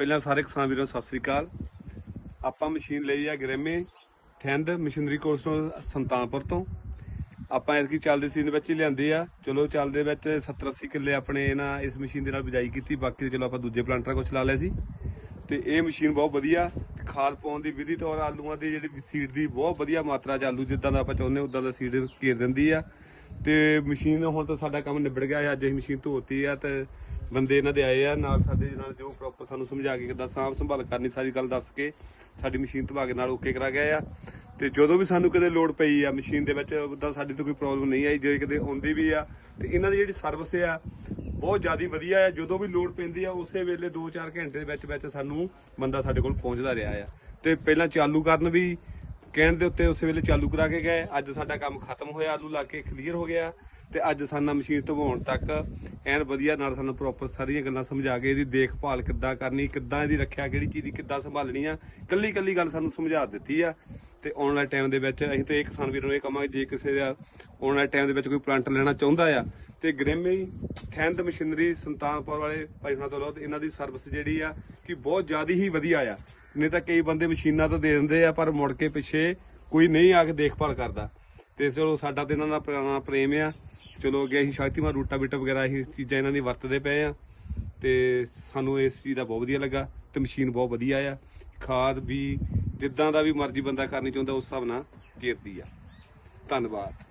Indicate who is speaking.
Speaker 1: ਪਹਿਲਾਂ ਸਾਰੇ ਕਿਸਾਨ ਵੀਰਾਂ ਨੂੰ ਸਤਿ ਸ੍ਰੀ ਅਕਾਲ। ਆਪਾਂ ਮਸ਼ੀਨ ਲਈ ਆ ਗ੍ਰੇਮੇ ਥਿੰਦ ਮਸ਼ੀਨਰੀ ਕੋਰਸ ਤੋਂ ਸੰਤਾਨਪੁਰ ਤੋਂ। ਆਪਾਂ ਇਸ ਕੀ ਚੱਲਦੇ ਸੀਜ਼ਨ ਵਿੱਚ ਹੀ ਲਿਆਂਦੇ ਆ। ਚਲੋ ਚੱਲਦੇ ਵਿੱਚ 70 80 ਕਿੱਲੇ ਆਪਣੇ ਇਹਨਾਂ ਇਸ ਮਸ਼ੀਨ ਦੇ ਨਾਲ ਬਿਜਾਈ ਕੀਤੀ। ਬਾਕੀ ਤੇ ਚਲੋ ਆਪਾਂ ਦੂਜੇ ਪਲਾਂਟਰਾਂ ਕੋਲ ਚਲਾ ਲਿਆ ਸੀ। ਤੇ ਇਹ ਮਸ਼ੀਨ ਬਹੁਤ ਵਧੀਆ, ਤੇ ਖਾਦ ਪਾਉਣ ਦੀ ਵਿਧੀ ਤੌਰ ਆਲੂਆਂ ਦੀ ਜਿਹੜੀ ਸੀਡ ਦੀ ਬਹੁਤ ਵਧੀਆ ਮਾਤਰਾ ਚ ਆਲੂ ਜਿੱਦਾਂ ਦਾ ਆਪਾਂ ਚਾਹੁੰਦੇ, ਉਦਾਂ ਦਾ ਸੀਡ ਘੇਰ ਦਿੰਦੀ ਆ। ਤੇ ਮਸ਼ੀਨ ਹੁਣ ਤਾਂ ਸਾਡਾ ਕੰਮ ਨਿਬੜ ਗਿਆ, ਅੱਜ ਅਸੀਂ ਮਸ਼ੀਨ ਧੋਤੀ ਆ ਤੇ ਬੰਦੇ ਇਹਨਾਂ ਦੇ ਆਏ ਆ, ਨਾਲ ਸਾਡੇ ਨਾਲ ਜੋ ਪ੍ਰੋਪਰ ਸਾਨੂੰ ਸਮਝਾ ਕੇ ਕਿੱਦਾਂ ਸਾਂਭ ਸੰਭਾਲ ਕਰਨੀ, ਸਾਰੀ ਗੱਲ ਦੱਸ ਕੇ ਸਾਡੀ ਮਸ਼ੀਨ ਧਮਾਕੇ ਨਾਲ ਓਕੇ ਕਰਾ ਗਿਆ ਆ। ਤੇ ਜਦੋਂ ਵੀ ਸਾਨੂੰ ਕਿਤੇ ਲੋਡ ਪਈ ਆ ਮਸ਼ੀਨ ਦੇ ਵਿੱਚ, ਉਦਾਂ ਸਾਡੀ ਤੋਂ ਕੋਈ ਪ੍ਰੋਬਲਮ ਨਹੀਂ ਆਈ, ਜੇ ਕਿਤੇ ਆਉਂਦੀ ਵੀ ਆ, ਤੇ ਇਹਨਾਂ ਦੀ ਜਿਹੜੀ ਸਰਵਿਸ ਆ, ਬਹੁਤ ਜ਼ਿਆਦਾ ਵਧੀਆ ਆ। ਜਦੋਂ ਵੀ ਲੋਡ ਪੈਂਦੀ ਆ, ਉਸੇ ਵੇਲੇ 2-4 ਘੰਟੇ ਦੇ ਵਿੱਚ ਵਿੱਚ ਸਾਨੂੰ ਬੰਦਾ ਸਾਡੇ ਕੋਲ ਪਹੁੰਚਦਾ ਰਿਹਾ ਆ। ਤੇ ਪਹਿਲਾਂ ਚਾਲੂ ਕਰਨ ਵੀ ਕਹਿਣ ਦੇ ਉੱਤੇ ਉਸੇ ਵੇਲੇ ਚਾਲੂ ਕਰਾ ਕੇ ਗਏ। ਅੱਜ ਸਾਡਾ ਕੰਮ ਖਤਮ ਹੋਇਆ, ਆਲੂ ਲਾ ਕੇ ਕਲੀਅਰ ਹੋ ਗਿਆ ਤੇ ਅੱਜ ਸਾਨਾ ਮਸ਼ੀਨ ਧਵਾਉਣ ਤੱਕ ਐਨ ਵਧੀਆ ਨਾਲ ਸਾਨੂੰ ਪ੍ਰੋਪਰ ਸਾਰੀਆਂ ਗੱਲਾਂ ਸਮਝਾ ਕੇ ਇਹਦੀ ਦੇਖਭਾਲ ਕਿੱਦਾਂ ਕਰਨੀ, ਕਿੱਦਾਂ ਇਹਦੀ ਰੱਖਿਆ ਕਿਹੜੀ ਚੀਜ਼ ਦੀ ਕਿੱਦਾਂ ਸੰਭਾਲਣੀ ਆ ਕੱਲੀ ਕੱਲੀ ਗੱਲ ਸਾਨੂੰ ਸਮਝਾ ਦਿੱਤੀ ਆ। ਤੇ ਆਉਣ ਵਾਲੇ ਟਾਈਮ ਦੇ ਵਿੱਚ ਅਸੀਂ ਤੇ ਇਹ ਕਿਸਾਨ ਵੀਰਾਂ ਨੂੰ ਇਹ ਕਹਾਂਗੇ, ਜੇ ਕਿਸੇ ਦਾ ਆਉਣ ਵਾਲੇ ਟਾਈਮ ਦੇ ਵਿੱਚ ਕੋਈ ਪਲਾਂਟ ਲੈਣਾ ਚਾਹੁੰਦਾ ਆ, ਤੇ ਗ੍ਰੇਮੀ ਥੈਂਦ ਮਸ਼ੀਨਰੀ ਸੰਤਾਨਪੁਰ ਵਾਲੇ ਭਾਈ ਹੁਣਾਂ ਤੋਂ ਲਓ, ਤੇ ਇਹਨਾਂ ਦੀ ਸਰਵਿਸ ਜਿਹੜੀ ਆ ਕਿ ਬਹੁਤ ਜ਼ਿਆਦਾ ਹੀ ਵਧੀਆ ਆ। ਨਹੀਂ ਤਾਂ ਕਈ ਬੰਦੇ ਮਸ਼ੀਨਾਂ ਤਾਂ ਦੇ ਦਿੰਦੇ ਆ, ਪਰ ਮੁੜ ਕੇ ਪਿੱਛੇ ਕੋਈ ਨਹੀਂ ਆ ਕੇ ਦੇਖਭਾਲ ਕਰਦਾ। ਤੇ ਚਲੋ ਸਾਡਾ ਤੇ ਇਹਨਾਂ ਦਾ ਪੁਰਾਣਾ ਪ੍ਰੇਮ ਆ। ਚਲੋ ਅੱਗੇ ਅਸੀਂ ਸ਼ਕਤੀਮਾਨ ਰੂਟਾ ਬੀਟਾ ਵਗੈਰਾ ਇਹ ਚੀਜ਼ਾਂ ਇਹਨਾਂ ਦੀ ਵਰਤਦੇ ਪਏ ਆ। ਤੇ ਸਾਨੂੰ ਇਸ ਚੀਜ਼ ਦਾ ਬਹੁਤ ਵਧੀਆ ਲੱਗਾ, ਤੇ ਮਸ਼ੀਨ ਬਹੁਤ ਵਧੀਆ ਆ। ਖਾਦ ਵੀ ਜਿੱਦਾਂ ਦਾ ਵੀ ਮਰਜ਼ੀ ਬੰਦਾ ਕਰਨੀ ਚਾਹੁੰਦਾ ਉਸ ਹਿਸਾਬ ਨਾਲ ਘੇਰਦੀ ਆ। ਧੰਨਵਾਦ।